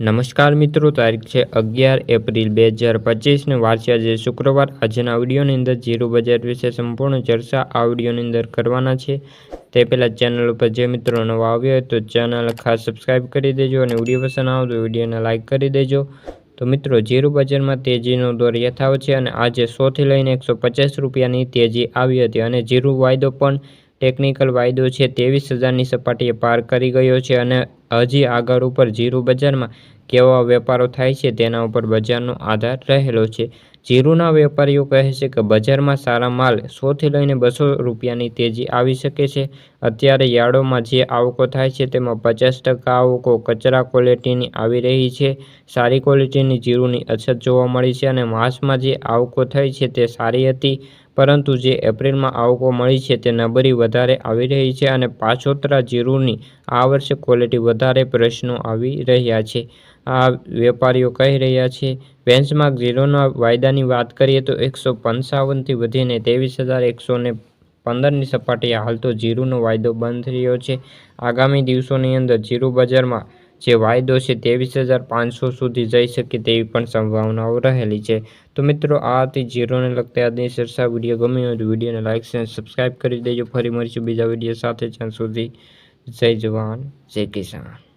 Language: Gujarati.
નમસ્કાર મિત્રો, તારીખ છે અગિયાર એપ્રિલ બે હજાર પચીસને. વાર્ષિક આજે શુક્રવાર. આજના વિડીયોની અંદર ઝીરો બજેટ વિશે સંપૂર્ણ ચર્ચા આ વિડીયોની અંદર કરવાના છે. તે પહેલાં ચેનલ ઉપર જે મિત્રો નવા આવ્યો હોય તો ચેનલ ખાસ સબસ્ક્રાઈબ કરી દેજો અને વીડિયો પસંદ આવે તો વિડીયોને લાઇક કરી દેજો. તો મિત્રો, ઝીરો બજારમાં તેજીનો દોર યથાવત છે અને આજે સોથી લઈને એકસો પચાસ રૂપિયાની તેજી આવી હતી અને જીરો વાયદો પણ ટેકનિકલ વાયદો છે. ત્રેવીસ હજારની સપાટીએ પાર કરી ગયો છે અને હજી આગળ ઉપર જીરું બજારમાં કેવા વેપારો થાય છે તેના ઉપર બજારનો આધાર રહેલો છે. જીરુના વેપારીઓ કહે છે કે બજારમાં સારા માલ સોથી લઈને બસો રૂપિયાની તેજી આવી શકે છે. અત્યારે યાર્ડોમાં જે આવકો થાય છે તેમાં પચાસ ટકા આવકો કચરા ક્વોલિટીની આવી રહી છે. સારી ક્વોલિટીની જીરુની અછત જોવા મળી છે અને માર્ચમાં જે આવકો થઈ છે તે સારી હતી, પરંતુ જે એપ્રિલમાં આવકો મળી છે તે નબળી વધારે આવી રહી છે અને પાછોતરા જીરુની આ વર્ષે ક્વોલિટી વધારે પ્રશ્નો આવી રહ્યા છે. આ વેપારીઓ કહી રહ્યા છે બેન્ચમાર્ક ઝીરોના વાયદાની વાત કરીએ તો એકસો પંચાવનથી વધીને ત્રેવીસ હજાર એકસો ને પંદરની સપાટીએ હાલ તો જીરુનો વાયદો બંધ રહ્યો છે. આગામી દિવસોની અંદર જીરુ બજારમાં જે વાયદો છે ત્રેવીસ હજાર પાંચસો સુધી જઈ શકે તેવી પણ સંભાવનાઓ રહેલી છે. તો મિત્રો, આ હતી જીરોને લગતી આજની ચર્ચા. વીડિયો ગમ્યો હોય તો વિડીયોને લાઇક અને સબસ્ક્રાઈબ કરી દેજો. ફરી મળીશું બીજા વીડિયો સાથે. જ્યાં સુધી જય જવાન જય કિસાન.